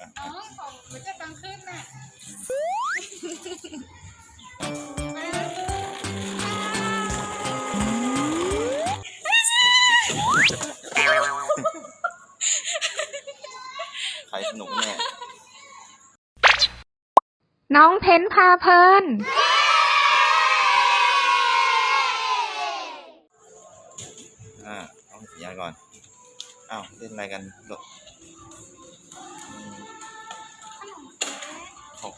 อะน้องของมันจะตังขึ้นน่ะใครสนุกแน่ น้องเพ้นพาเพลิน อ่า เอาสัญญาณก่อน อ้าว เล่นอะไรกันลูก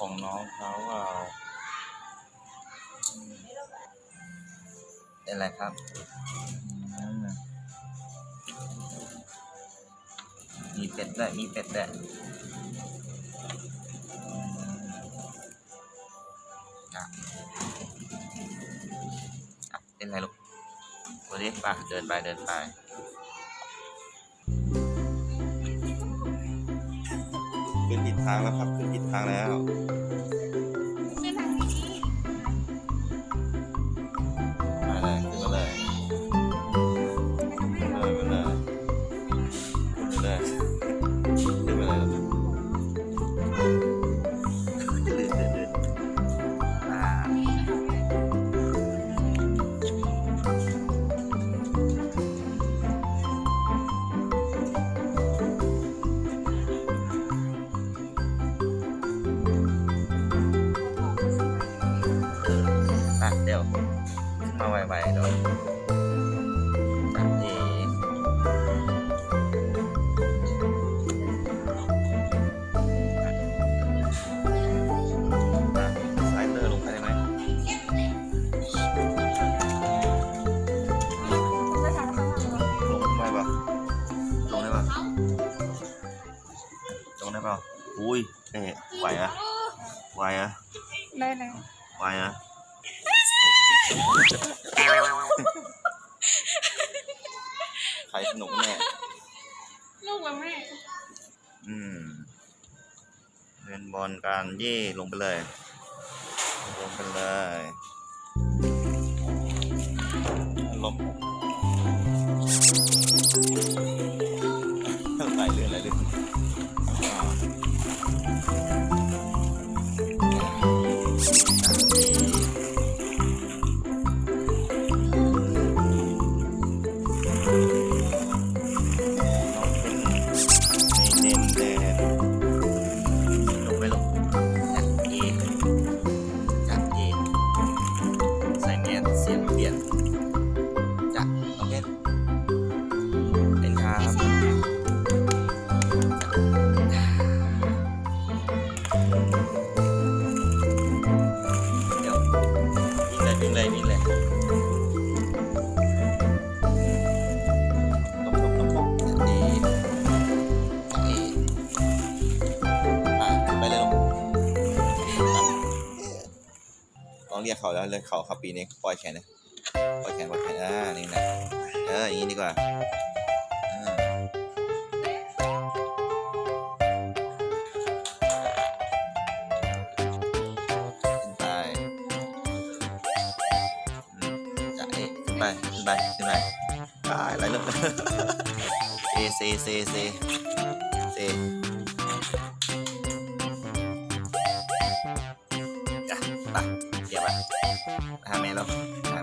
ของน้องเขาเอาอืมเล่นอะไรครับมีเป็ดด้วยมีเป็ดด้วยอืมอะเล่นไรลูกวันนี้ไปเดินไปเดินไป ขึ้นผิดทางแล้วครับ ขึ้นผิดทางแล้ว ดี๋ยวขึ้นมาไวๆเดี๋ยวจับเองอะสไลเดอร์ลงไปได้ไหมจะทำข้างหลังเหรอลงไปปะลงได้ปะลงได้ปะอุ้ยเอ๊ะไหวอะไหวอะได้เลยไหวอะ ใครสนุกแน่ลูกแล้วแม่ อืมเล่นบอลกันเย่ลงไปเลย ลงไปเลยลมาแล้วเลยเขาครับปีนี้ปล่อยแขนเลยปล่อยแขนปล่อยแขนอ่านี่นะเอออย่างนี้ดีกว่าอ่าขึ้นไปอืมจะเอะขึ้นไปขึ้นไปไปตายอะไรเลยเซเซเซเซเซ หาแม่แล้วหา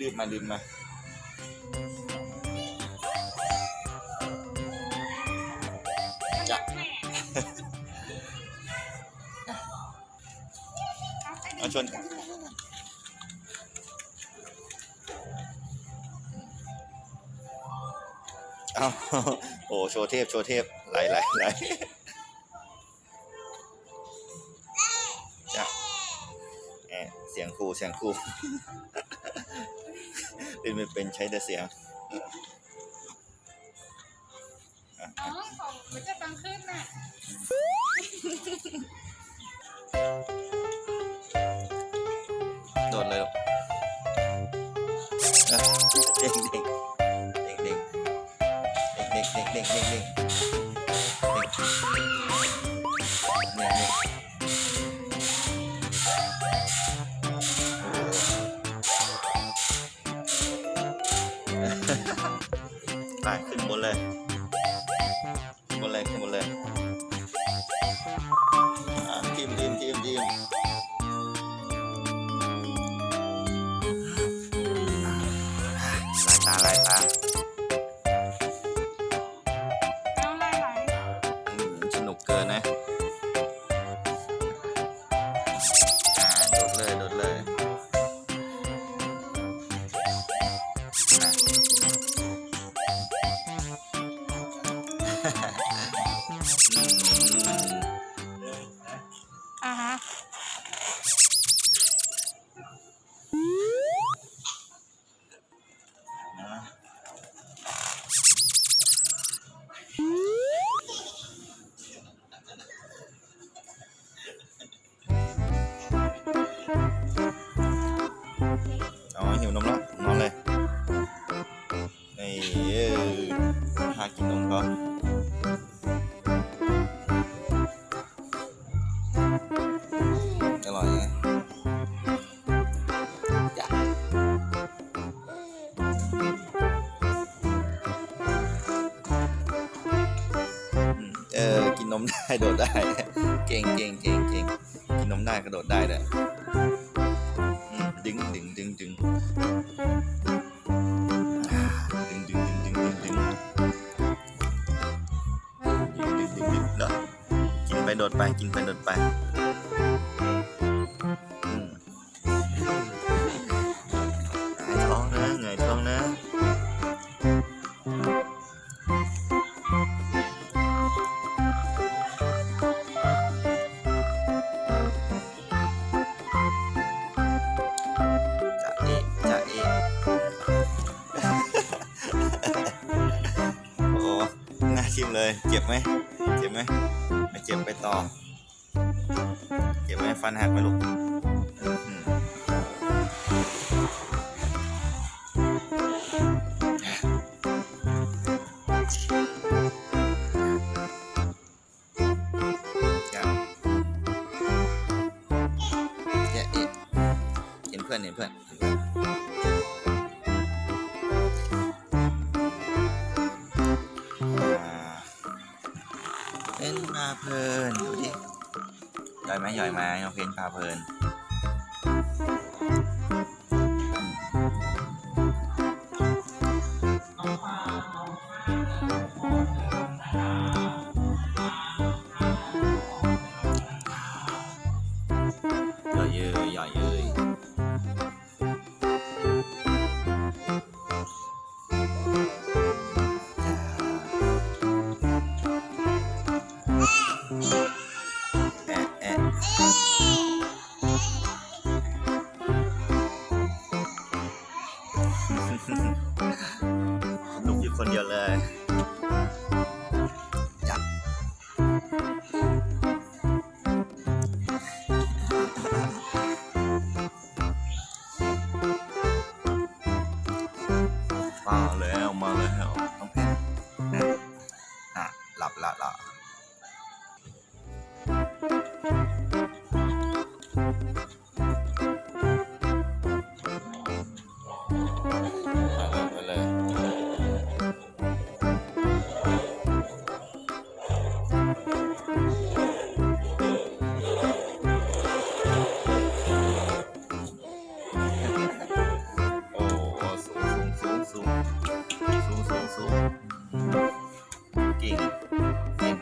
รีบมารีบมาจ้ะแม่เอาชนกันเอาโอ้โชว์เทพ โชว์เทพไหลไหลไหล สียงครูเสียงครูเล่นไม่เป็นใช้แต่เสียงอะน้องของมันจะตังขึ้นน่ะโดดเลยลูกอะเด็กเด็กเด็กเด็กเด็กเด็กเด็กเด็ก ไปขึ้นบนเลย หิวนมล้วนอนเลยไอ้หากินนมก่อนอร่อยไงจ้ะเออ กินนมได้โดดได้ เก่งเก่งเก่งเก่งกินนมได้กระโดดได้เลย โดดไปกินไปโดดไปอืมหงายท้องนะหงายท้องนะจะเอะจะเอะโอ้หน้าทิ่มเลย เจ็บไหม เจ็บไหม เจ็บไปต่อ เจ็บไหมฟันหักไหมลูกาเพลินดูดิย่อยไหมย่อยไหมน้องเพนพาเพลิน the hell.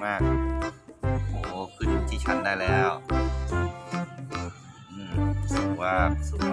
มาก โอ้โหขึ้นที่ชั้นได้แล้ว อืมสูงว่าสูง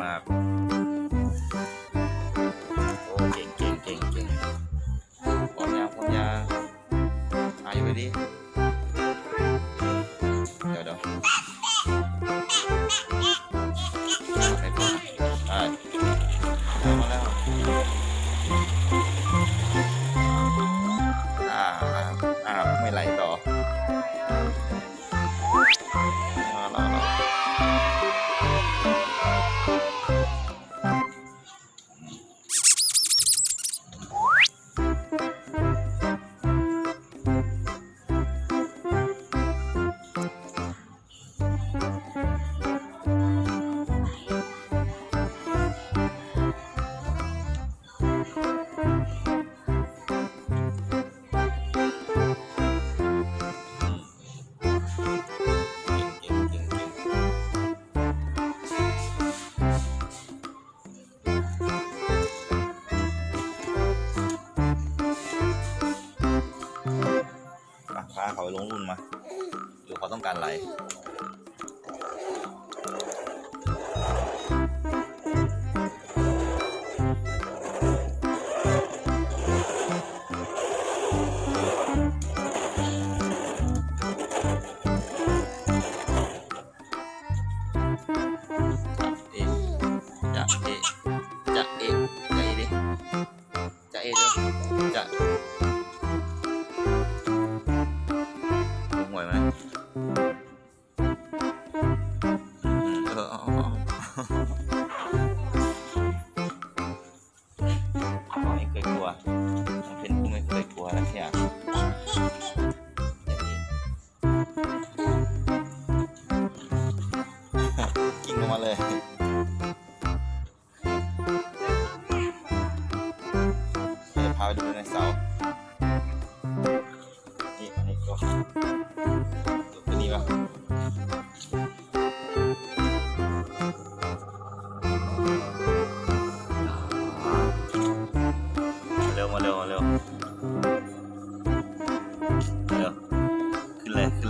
การไหล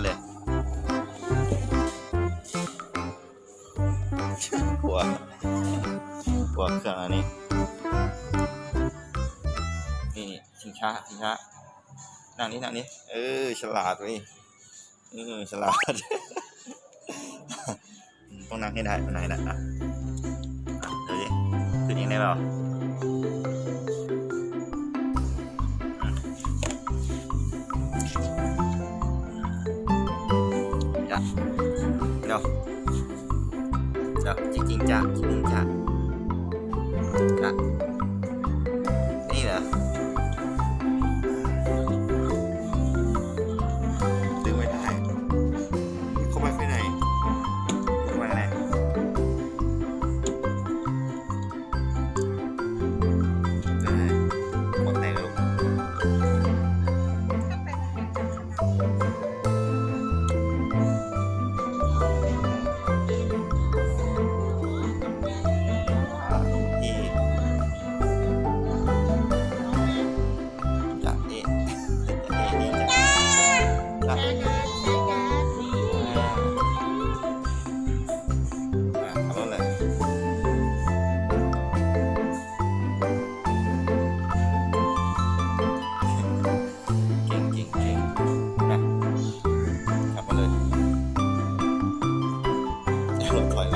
เลยหัวหัวเครื่องอันนี้ นี่ชิงช้าชิงช้านั่งนี้นั่งนี้ เออ ฉลาดเลยเออฉลาด ต้องนั่งให้ได้ต้องนั่งให้นะเดี๋ยวนี้ขึ้นยังได้เปล่า ạ đâu? Đâu chỉ chiên chạc chỉ chiên chạc đó. club